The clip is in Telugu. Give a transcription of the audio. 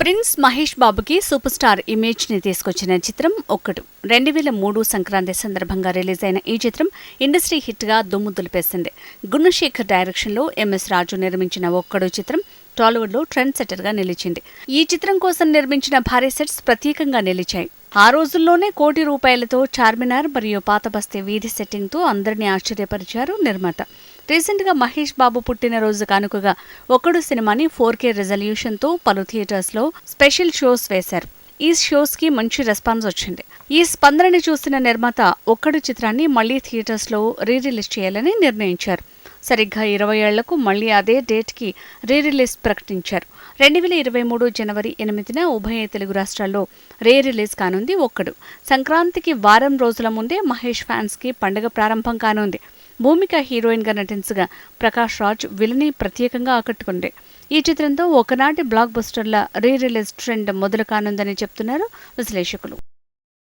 ప్రిన్స్ మహేష్ బాబుకి సూపర్ స్టార్ ఇమేజ్ని తీసుకొచ్చిన చిత్రం ఒక్కడు రెండు వేల మూడు సంక్రాంతి సందర్భంగా రిలీజ్ అయిన ఈ చిత్రం ఇండస్ట్రీ హిట్గా దుమ్ము దులిపేసింది. గుణశేఖర్ డైరెక్షన్లో ఎంఎస్ రాజు నిర్మించిన ఒక్కడు చిత్రం టాలీవుడ్లో ట్రెండ్ సెటర్గా నిలిచింది. ఈ చిత్రం కోసం నిర్మించిన భారీ సెట్స్ ప్రత్యేకంగా నిలిచాయి. ఆ రోజుల్లోనే కోటి రూపాయలతో చార్మినార్ మరియు పాతబస్తీ వీధి సెట్టింగ్తో అందరినీ ఆశ్చర్యపరిచారు నిర్మాత. రీసెంట్గా మహేష్ బాబు పుట్టినరోజు కానుకగా ఒక్కడు సినిమాని ఫోర్ కే రెజల్యూషన్తో పలు థియేటర్స్లో స్పెషల్ షోస్ వేశారు. ఈ షోస్కి మంచి రెస్పాన్స్ వచ్చింది. ఈ స్పందనని చూసిన నిర్మాత ఒక్కడు చిత్రాన్ని మళ్ళీ థియేటర్స్లో రీరిలీజ్ రీ రిలీజ్ చేయాలని నిర్ణయించారు. సరిగ్గా ఇరవై ఏళ్ళకు మళ్ళీ అదే డేట్కి రీ రిలీజ్ ప్రకటించారు. రెండు వేల ఇరవై మూడు జనవరి ఎనిమిదిన ఉభయ తెలుగు రాష్ట్రాల్లో రీ రిలీజ్ కానుంది ఒక్కడు. సంక్రాంతికి వారం రోజుల ముందే మహేష్ ఫ్యాన్స్కి పండగ పండుగ ప్రారంభం కానుంది. భూమిక హీరోయిన్గా నటించగా ప్రకాష్ రాజ్ విలని ప్రత్యేకంగా ఆకట్టుకుంది. ఈ చిత్రంతో ఒకనాటి బ్లాక్ బస్టర్ల రీ రిలీజ్ ట్రెండ్ మొదలు కానుందని చెప్తున్నారు విశ్లేషకులు.